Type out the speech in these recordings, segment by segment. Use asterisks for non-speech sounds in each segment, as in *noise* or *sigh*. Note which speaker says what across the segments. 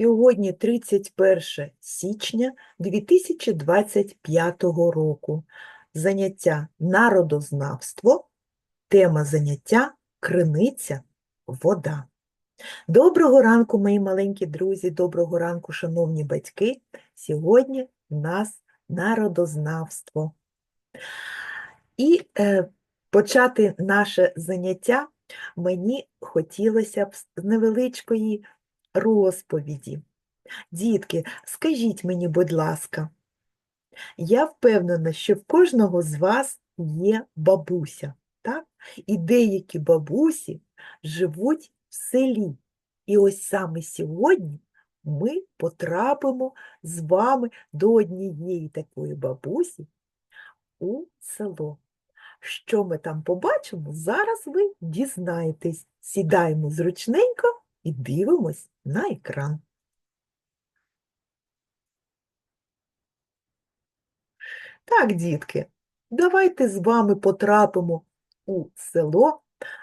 Speaker 1: Сьогодні 31 січня 2025 року. Заняття народознавство, тема заняття криниця, вода. Доброго ранку, мої маленькі друзі, доброго ранку, шановні батьки. Сьогодні в нас народознавство. І е, почати наше заняття мені хотілося б з невеличкої розповіді. Дітки, скажіть мені, будь ласка, я впевнена, що в кожного з вас є бабуся, так? І деякі бабусі живуть в селі. І ось саме сьогодні ми потрапимо з вами до однієї такої бабусі у село. Що ми там побачимо, зараз ви дізнаєтесь. Сідаємо зручненько і дивимось на екран. Так, дітки, давайте з вами потрапимо у село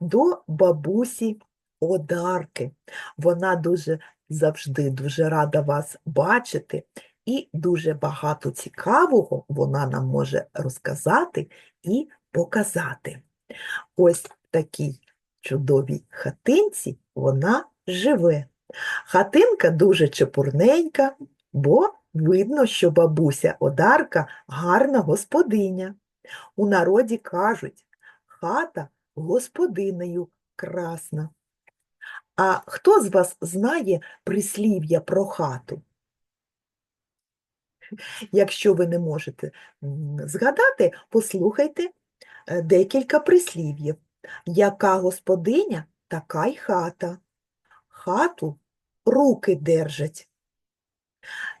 Speaker 1: до бабусі Одарки. Вона дуже завжди дуже рада вас бачити і дуже багато цікавого вона нам може розказати і показати. Ось в такій чудовій хатинці вона живе. Хатинка дуже чепурненька, бо видно, що бабуся Одарка гарна господиня. У народі кажуть, хата господинею красна. А хто з вас знає прислів'я про хату? Якщо ви не можете згадати, послухайте е, декілька прислів'їв. Яка господиня, така й хата. Хату руки держать.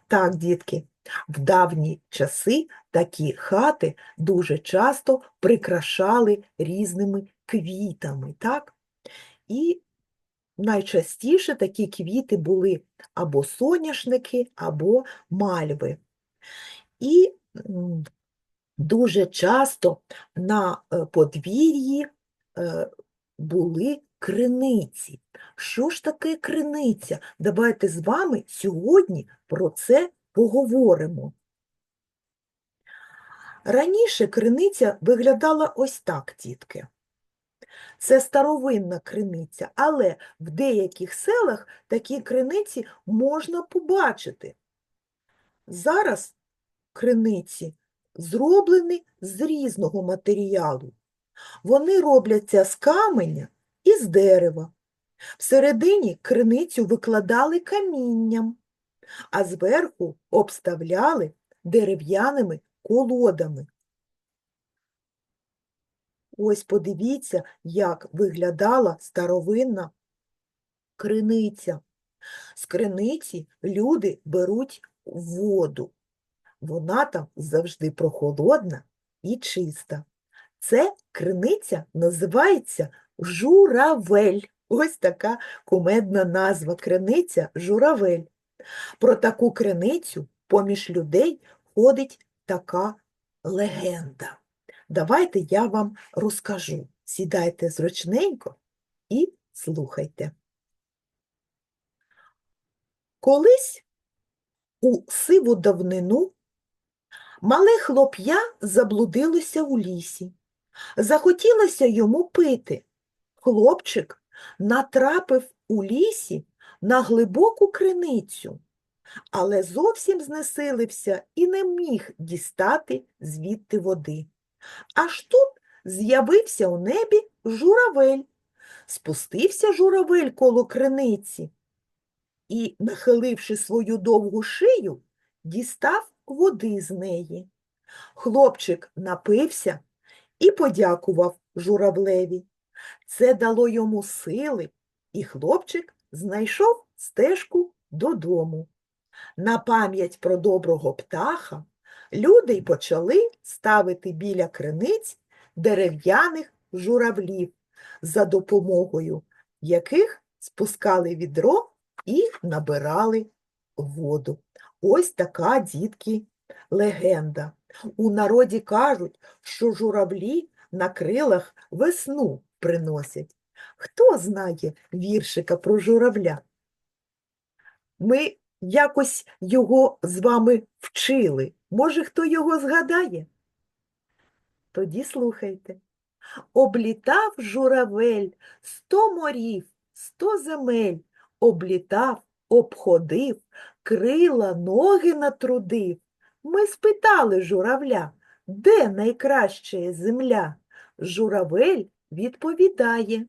Speaker 1: Так, дітки, в давні часи такі хати дуже часто прикрашали різними квітами, так? І найчастіше такі квіти були або соняшники, або мальви. І дуже часто на е, подвір'ї е, були криниці. Що ж таке криниця? Давайте з вами сьогодні про це поговоримо. Раніше криниця виглядала ось так, дітки. Це старовинна криниця, але в деяких селах такі криниці можна побачити. Зараз криниці зроблені з різного матеріалу. Вони робляться з каменя і з дерева. Всередині криницю викладали камінням, а зверху обставляли дерев'яними колодами. Ось подивіться, як виглядала старовинна криниця. З криниці люди беруть воду. Вона там завжди прохолодна і чиста. Це криниця називається журавель. Ось така кумедна назва криниця журавель. Про таку криницю поміж людей ходить така легенда. Давайте я вам розкажу. Сідайте зручненько і слухайте. Колись у сиву давнину мале хлоп'я заблудилося у лісі. Захотілося йому пити. Хлопчик натрапив у лісі на глибоку криницю, але зовсім знесилився і не міг дістати звідти води. Аж тут з'явився у небі журавель. Спустився журавель коло криниці і, нахиливши свою довгу шию, дістав води з неї. Хлопчик напився і подякував журавлеві. Це дало йому сили, і хлопчик знайшов стежку додому. На пам'ять про доброго птаха люди й почали ставити біля криниць дерев'яних журавлів, за допомогою яких спускали відро і набирали воду. Ось така, дітки, легенда. У народі кажуть, що журавлі на крилах весну приносять. Хто знає віршика про журавля? Ми якось його з вами вчили. Може, хто його згадає? Тоді слухайте. Облітав журавель сто морів, сто земель, облітав, обходив, крила, ноги натрудив. Ми спитали журавля, де найкраща земля? Журавель відповідає,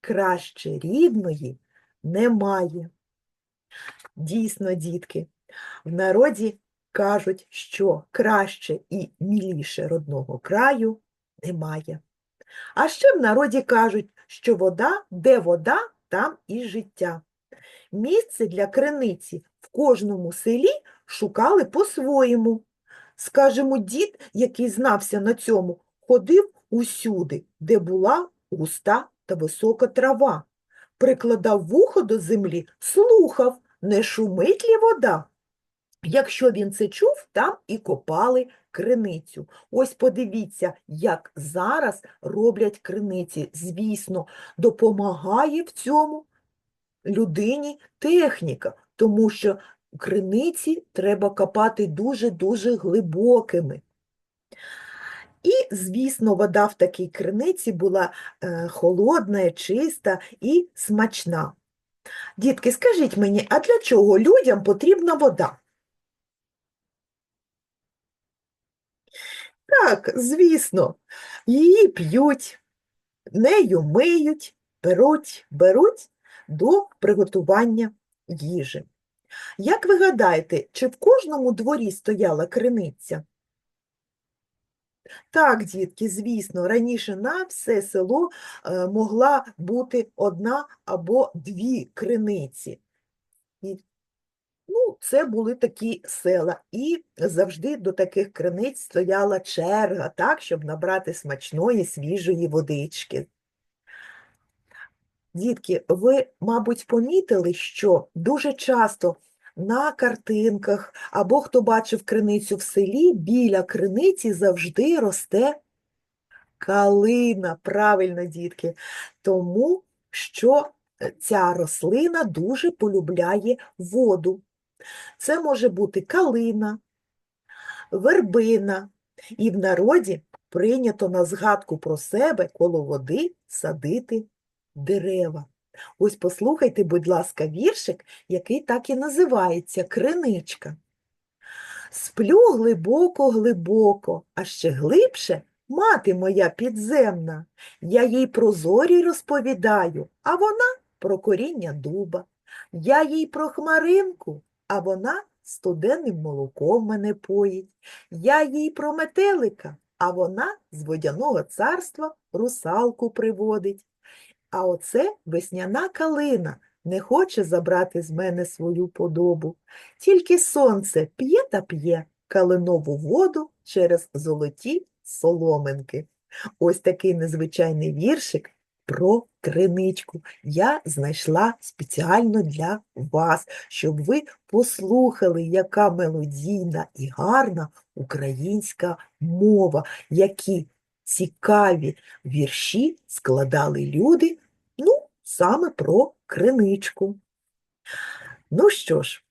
Speaker 1: краще рідної немає. Дійсно, дітки, в народі кажуть, що краще і міліше родного краю немає. А ще в народі кажуть, що вода, де вода, там і життя. Місце для криниці в кожному селі шукали по-своєму. Скажемо, дід, який знався на цьому, ходив усюди, де була густа та висока трава. Прикладав вухо до землі, слухав, не шумить лі вода. Якщо він це чув, там і копали криницю. Ось подивіться, як зараз роблять криниці. Звісно, допомагає в цьому людині техніка, тому що криниці треба копати дуже-дуже глибокими. І, звісно, вода в такій криниці була е, холодна, чиста і смачна. Дітки, скажіть мені, а для чого людям потрібна вода? Так, звісно, її п'ють, нею миють, беруть, беруть до приготування їжі. Як ви гадаєте, чи в кожному дворі стояла криниця? Так, дітки, звісно, раніше на все село е, могла бути одна або дві криниці. І, ну, це були такі села, і завжди до таких криниць стояла черга, так, щоб набрати смачної свіжої водички. Дітки, ви, мабуть, помітили, що дуже часто на картинках або хто бачив криницю в селі, біля криниці завжди росте калина. Правильно, дітки, тому що е, ця рослина дуже полюбляє воду. Це може бути калина, вербина, і в народі прийнято на згадку про себе коло води садити дерева. Ось послухайте, будь ласка, віршик, який так і називається Криничка. Сплю глибоко-глибоко, а ще глибше мати моя підземна. Я їй про зорі розповідаю, а вона про коріння дуба. Я їй про хмаринку, а вона студенним молоком мене поїть. Я їй про метелика, а вона з водяного царства русалку приводить. А оце весняна калина не хоче забрати з мене свою подобу. Тільки сонце п'є та п'є калинову воду через золоті соломинки. Ось такий незвичайний віршик про криничку я знайшла спеціально для вас, щоб ви послухали, яка мелодійна і гарна українська мова, які цікаві вірші складали люди, саме про криничку. Ну що ж,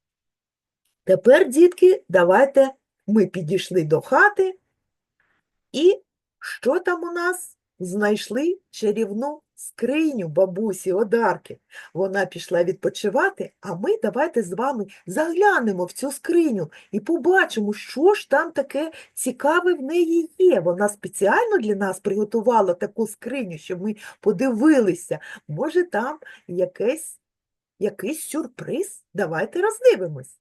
Speaker 1: тепер, дітки, давайте ми підійшли до хати, і що там у нас? Знайшли чарівну скриню бабусі Одарки. Вона пішла відпочивати, а ми давайте з вами заглянемо в цю скриню і побачимо, що ж там таке цікаве в неї є. Вона спеціально для нас приготувала таку скриню, щоб ми подивилися. Може, там якесь, якийсь сюрприз? Давайте роздивимось.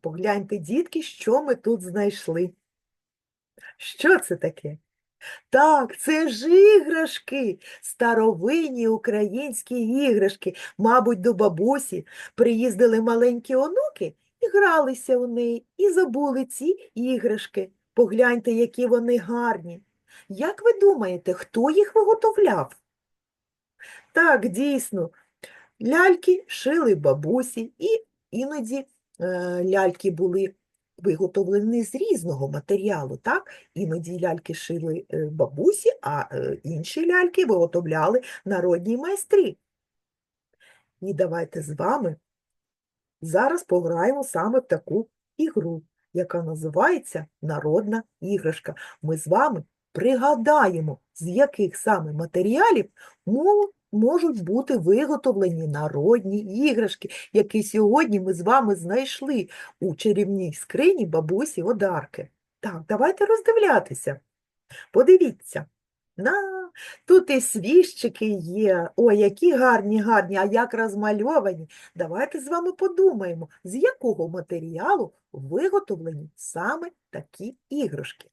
Speaker 1: Погляньте, дітки, що ми тут знайшли. Що це таке? Так, це ж іграшки, старовинні українські іграшки. Мабуть, до бабусі приїздили маленькі онуки і гралися у неї, і забули ці іграшки. Погляньте, які вони гарні. Як ви думаєте, хто їх виготовляв? Так, дійсно, ляльки шили бабусі, і іноді е, ляльки були виготовлені з різного матеріалу, так? Іноді ляльки шили е, бабусі, а е, інші ляльки виготовляли народні майстри. І давайте з вами зараз пограємо саме в таку ігру, яка називається Народна іграшка. Ми з вами пригадаємо, з яких саме матеріалів мо- можуть бути виготовлені народні іграшки, які сьогодні ми з вами знайшли у чарівній скрині бабусі Одарки. Так, давайте роздивлятися. Подивіться. На, тут і свіщики є. Ой, які гарні, гарні, а як розмальовані. Давайте з вами подумаємо, з якого матеріалу виготовлені саме такі іграшки.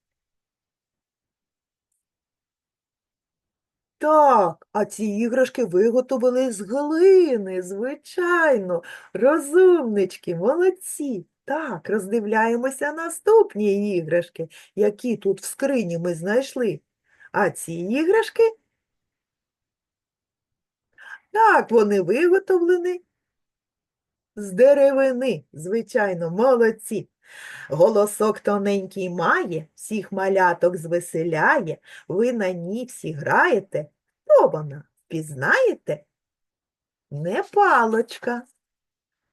Speaker 1: Так, а ці іграшки виготовили з глини, звичайно. Розумнички, молодці. Так, роздивляємося наступні іграшки, які тут в скрині ми знайшли. А ці іграшки, так, вони виготовлені з деревини, звичайно, молодці. Голосок тоненький має, всіх маляток звеселяє, ви на ній всі граєте. Хто вона? Впізнаєте? Не палочка,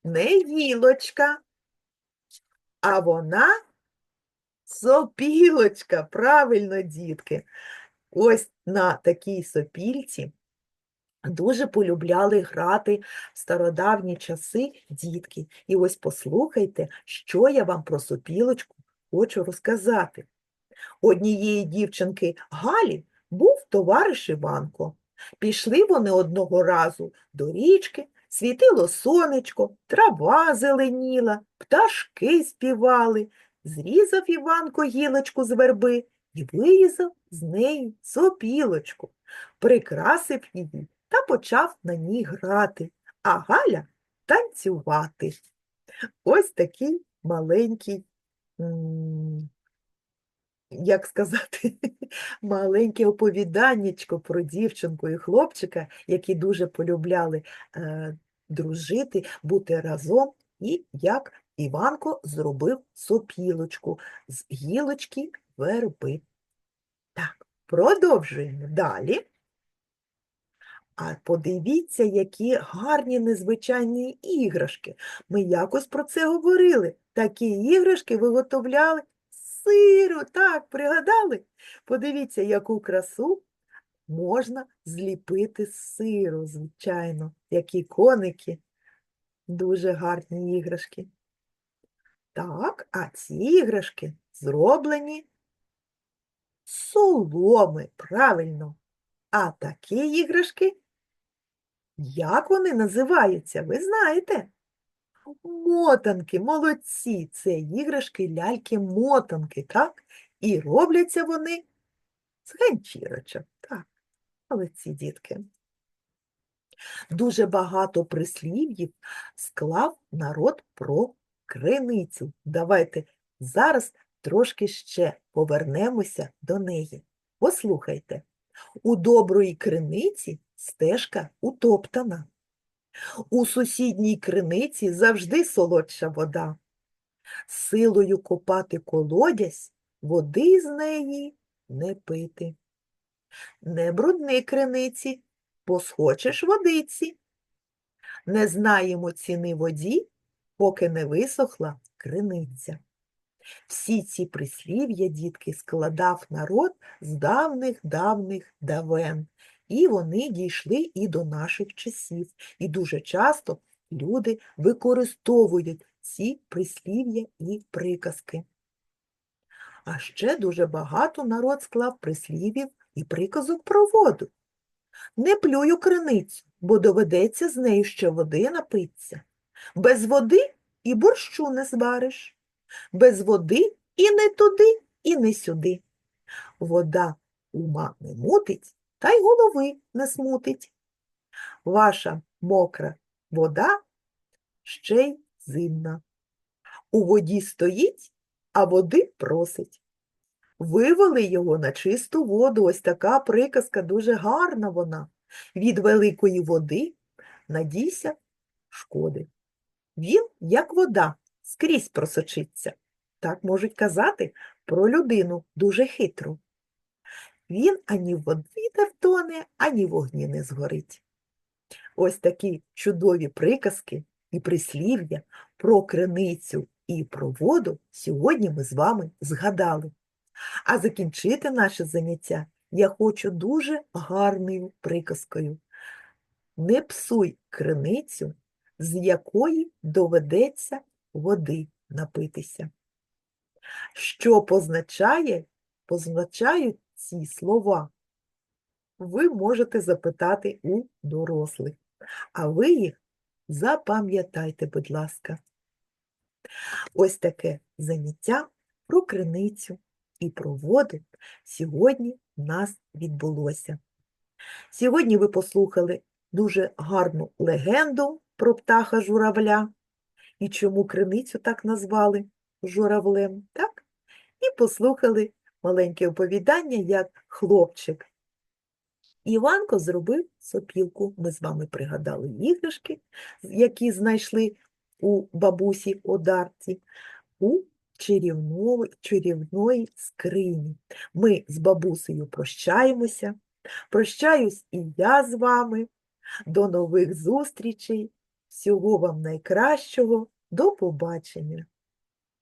Speaker 1: не гілочка, а вона сопілочка. Правильно, дітки. Ось на такій сопільці дуже полюбляли грати в стародавні часи дітки. І ось послухайте, що я вам про сопілочку хочу розказати. Однієї дівчинки Галі був товариш Іванко. Пішли вони одного разу до річки, світило сонечко, трава зеленіла, пташки співали. Зрізав Іванко гілочку з верби і вирізав з неї сопілочку, прикрасив її та почав на ній грати, а Галя танцювати. Ось такий маленький, як сказати, *laughs* маленьке оповіданнячко про дівчинку і хлопчика, які дуже полюбляли е, дружити, бути разом, і як Іванко зробив сопілочку з гілочки верби. Так, продовжуємо далі. А подивіться, які гарні незвичайні іграшки. Ми якось про це говорили. Такі іграшки виготовляли з сиру. Так, пригадали? Подивіться, яку красу можна зліпити з сиру, звичайно. Які коники. Дуже гарні іграшки. Так, а ці іграшки зроблені з соломи, правильно. А такі іграшки, як вони називаються, ви знаєте? Мотанки, молодці, це іграшки ляльки-мотанки, так? І робляться вони з ганчірочок. Так, молодці дітки. Дуже багато прислів'їв склав народ про криницю. Давайте зараз трошки ще повернемося до неї. Послухайте. У доброї криниці стежка утоптана. У сусідній криниці завжди солодша вода. Силою копати колодязь, води з неї не пити. Не брудни криниці, бо схочеш водиці. Не знаємо ціни воді, поки не висохла криниця. Всі ці прислів'я, дітки, складав народ з давних-давних давен, і вони дійшли і до наших часів. І дуже часто люди використовують ці прислів'я і приказки. А ще дуже багато народ склав прислів'їв і приказок про воду. Не плюй у криницю, бо доведеться з нею ще води напитися. Без води і борщу не звариш без води і не туди, і не сюди. Вода ума не мутить, та й голови не смутить. Ваша мокра вода ще й зимна. У воді стоїть, а води просить. Вивели його на чисту воду. Ось така приказка, дуже гарна вона. Від великої води надійся шкоди. Він, як вода, скрізь просочиться. Так можуть казати про людину дуже хитру. Він ані в воді не ані вогні не згорить. Ось такі чудові приказки і прислів'я про криницю і про воду сьогодні ми з вами згадали. А закінчити наше заняття я хочу дуже гарною приказкою. Не псуй криницю, з якої доведеться води напитися. Що позначає, позначають ці слова? Ви можете запитати у дорослих, а ви їх запам'ятайте, будь ласка. Ось таке заняття про криницю і про воду сьогодні в нас відбулося. Сьогодні ви послухали дуже гарну легенду про птаха журавля і чому криницю так назвали журавлем, так? І послухали маленьке оповідання, як хлопчик. Іванко зробив сопілку. Ми з вами пригадали іграшки, які знайшли у бабусі Одарці, у чарівної, скрині. Ми з бабусею прощаємося. Прощаюсь і я з вами. До нових зустрічей. Всього вам найкращого. До побачення.